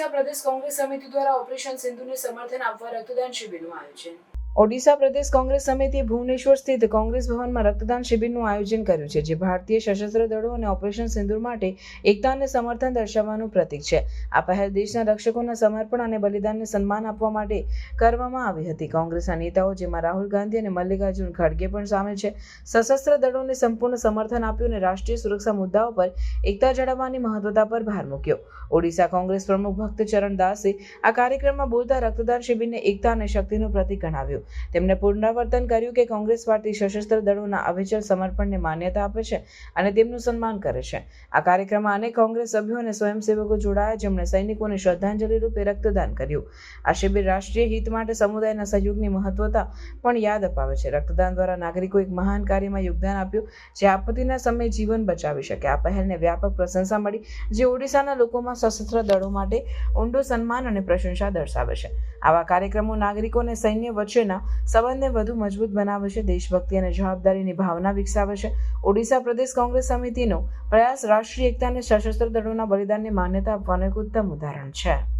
ઓડિશા પ્રદેશ કોંગ્રેસ સમિતિ દ્વારા ઓપરેશન સિંધુને સમર્થન આપવા રક્તદાન શિબિરનું આયોજન. ઓડિશા પ્રદેશ કોંગ્રેસ સમિતિએ ભુવનેશ્વર સ્થિત કોંગ્રેસ ભવનમાં રક્તદાન શિબિરનું આયોજન કર્યું છે, જે ભારતીય સશસ્ત્ર દળો અને ઓપરેશન સિંદુર માટે એકતા અને સમર્થન દર્શાવવાનું પ્રતીક છે. આ પહેલ દેશના રક્ષકોના સમર્પણ અને બલિદાનને સન્માન આપવા માટે કરવામાં આવી હતી. કોંગ્રેસના નેતાઓ, જેમાં રાહુલ ગાંધી અને મલ્લિકાર્જુન ખડગે પણ સામેલ છે, સશસ્ત્ર દળોને સંપૂર્ણ સમર્થન આપ્યું અને રાષ્ટ્રીય સુરક્ષા મુદ્દાઓ પર એકતા જાળવવાની મહત્વતા પર ભાર મૂક્યો. ઓડિશા કોંગ્રેસ પ્રમુખ ભક્તચરણ દાસે આ કાર્યક્રમમાં બોલતા રક્તદાન શિબિરને એકતા અને શક્તિનું પ્રતીક ગણાવ્યું. તેમણે પુનરાવર્તન કર્યું કે કોંગ્રેસ પાર્ટી સશસ્ત્ર દળોના અવિચલ સમર્પણને માન્યતા આપે છે અને તેમનું સન્માન કરે છે. આ કાર્યક્રમમાં અનેક કોંગ્રેસ સભ્યો અને સ્વયંસેવકો જોડાયા, જેમણે સૈનિકોને શ્રદ્ધાંજલિ રૂપે રક્તદાન કર્યું. આ શિબિર રાષ્ટ્રીય હિત માટે સમુદાયના સહયોગની મહત્વતા પણ યાદ અપાવે છે. રક્તદાન દ્વારા નાગરિકો એક મહાન કાર્યમાં યોગદાન આપ્યું, જે આપત્તિના સમયે જીવન બચાવી શકે. આ પહેલને વ્યાપક પ્રશંસા મળી, જે ઓડિશાના લોકોમાં સશસ્ત્ર દળો માટે ઊંડો સન્માન અને પ્રશંસા દર્શાવે છે. આવા કાર્યક્રમો નાગરિકો અને સૈન્ય વચ્ચેના સંબંધને વધુ મજબૂત બનાવે છે, દેશભક્તિ અને જવાબદારીની ભાવના વિકસાવે છે. ઓડિશા પ્રદેશ કોંગ્રેસ સમિતિનો પ્રયાસ રાષ્ટ્રીય એકતા અને સશસ્ત્ર દળોના બલિદાનને માન્યતા આપવાનું એક ઉત્તમ ઉદાહરણ છે.